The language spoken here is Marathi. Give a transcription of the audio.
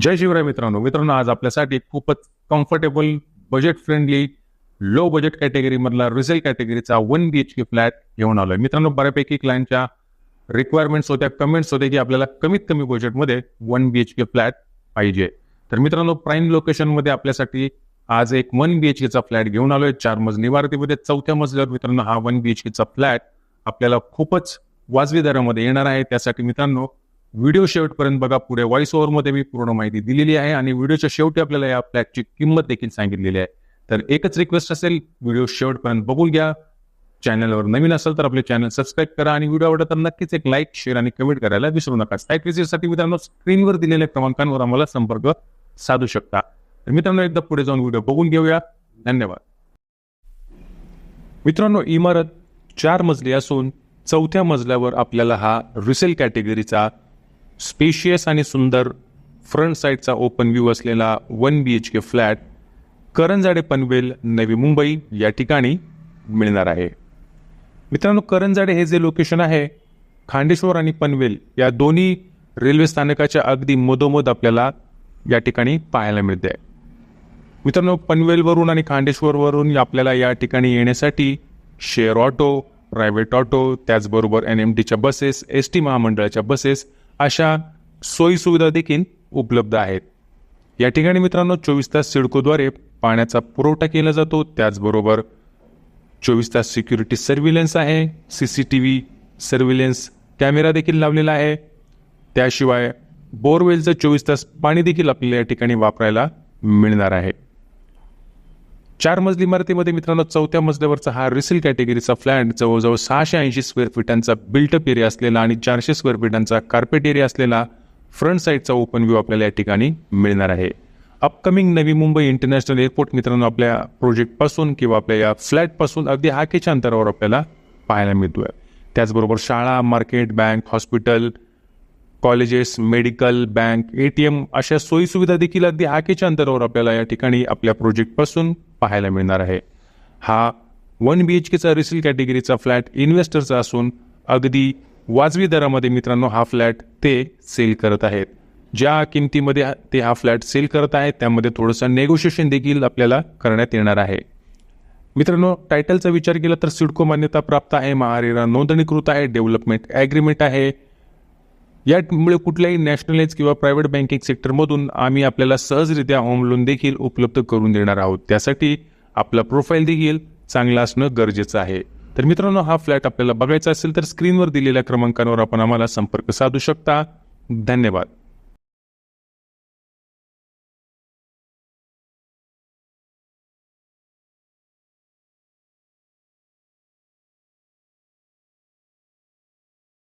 जय शिवराय मित्रांनो. मित्रांनो आज आपल्यासाठी खूपच comfortable budget friendly low budget category मधला resale कॅटेगरीचा one B H K flat घेऊन आलोय. मित्रांनो बऱ्यापैकी क्लायंटच्या रिक्वायरमेंट्स होत्या कमेंट्स होते की आपल्याला कमीत कमी बजेटमध्ये one B H K flat पाहिजे. तर मित्रांनो प्राईम लोकेशनमध्ये आपल्यासाठी आज एक वन बी एच केचा फ्लॅट घेऊन आलोय. चार मजली इमारतीमध्ये चौथ्या मजल्यावर मित्रांनो हा वन बी एच केचा फ्लॅट आपल्याला खूपच वाजवी दरामध्ये येणार आहे. त्यासाठी मित्रांनो व्हिडिओ शेवटपर्यंत बघा. पुढे व्हॉइस ओव्हरमध्ये मी पूर्ण माहिती दिलेली आहे आणि व्हिडिओच्या शेवटी आपल्याला या फ्लॅगची किंमत देखील सांगितलेली आहे. तर एकच रिक्वेस्ट असेल व्हिडिओ शेवटपर्यंत बघून घ्या. चॅनलवर नवीन असेल तर आपले चॅनल सबस्क्राईब करा आणि व्हिडिओ आवडत तर नक्कीच एक लाईक शेअर आणि कमेंट करायला विसरू नका. साईट विजिटसाठी मित्रांनो स्क्रीनवर दिलेल्या क्रमांकांवर आम्हाला संपर्क साधू शकता. तर मित्रांनो एकदा पुढे जाऊन व्हिडिओ बघून घेऊया. धन्यवाद. मित्रांनो इमारत चार मजली असून चौथ्या मजल्यावर आपल्याला हा रिसेल कॅटेगरीचा स्पेशियस आणि सुंदर फ्रंट साईडचा ओपन व्ह्यू असलेला one B H K flat Karanjade Panvel Navi Mumbai या ठिकाणी मिळणार आहे. मित्रांनो करंजाडे हे जे लोकेशन आहे खांडेश्वर आणि पनवेल या दोन्ही रेल्वे स्थानकाच्या अगदी मधोमध आपल्याला या ठिकाणी पाहायला मिळते. मित्रांनो पनवेलवरून आणि खांडेश्वरवरून आपल्याला या ठिकाणी येण्यासाठी शेअर ऑटो प्रायव्हेट ऑटो त्याचबरोबर एन एम टीच्या बसेस एस टी महामंडळाच्या बसेस अशा सोयीसुविधा देखील उपलब्ध आहेत. या ठिकाणी मित्रांनो चोवीस तास सिडकोद्वारे पाण्याचा पुरवठा केला जातो. त्याचबरोबर चोवीस तास सिक्युरिटी सर्व्हिलन्स आहे. C C T V surveillance camera देखील लावलेला आहे. त्याशिवाय बोरवेलचं चोवीस तास पाणी देखील आपल्याला या ठिकाणी वापरायला मिळणार आहे. चार मजली इमारतीमध्ये मित्रांनो चौथ्या मजल्यावरचा हा रिसेल कॅटेगरीचा फ्लॅट जवळजवळ सहाशे ऐंशी स्क्वेअर फीटांचा बिल्टअप एरिया असलेला आणि चारशे स्क्वेअर फीटांचा कार्पेट एरिया असलेला फ्रंट साईडचा ओपन व्ह्यू आपल्याला या ठिकाणी मिळणार आहे. Upcoming Navi Mumbai international airport मित्रांनो आपल्या प्रोजेक्टपासून किंवा आपल्या या फ्लॅटपासून अगदी हाकेच्या अंतरावर आपल्याला पाहायला मिळतोय. त्याचबरोबर शाळा market bank hospital colleges medical bank A T M अशा सोयीसुविधा देखील अगदी हाकेच्या अंतरावर आपल्याला या ठिकाणी आपल्या प्रोजेक्टपासून पाहायला मिळणार आहे. हा वन बी एच केचा रिसेल कॅटेगरीचा फ्लॅट इन्व्हेस्टरचा असून अगदी वाजवी दरामध्ये मित्रांनो हा फ्लॅट ते सेल करत आहेत. ज्या किमतीमध्ये ते हा फ्लॅट सेल करत आहेत त्यामध्ये थोडंसं नेगोशिएशन देखील आपल्याला करण्यात येणार आहे. मित्रांनो टायटलचा विचार केला तर सिडको मान्यता प्राप्त आहे. महारेरा नोंदणीकृत आहे. डेव्हलपमेंट ॲग्रीमेंट आहे. यामुळे कुठल्याही नॅशनलाइज किंवा प्रायव्हेट बँकिंग सेक्टरमधून आम्ही आपल्याला सहजरित्या होम लोन देखील उपलब्ध करून देणार आहोत. त्यासाठी आपला प्रोफाईल देखील चांगला असणं गरजेचं आहे. तर मित्रांनो हा फ्लॅट आपल्याला बघायचा असेल तर स्क्रीनवर दिलेल्या क्रमांकांवर आपण आम्हाला संपर्क साधू शकता. धन्यवाद.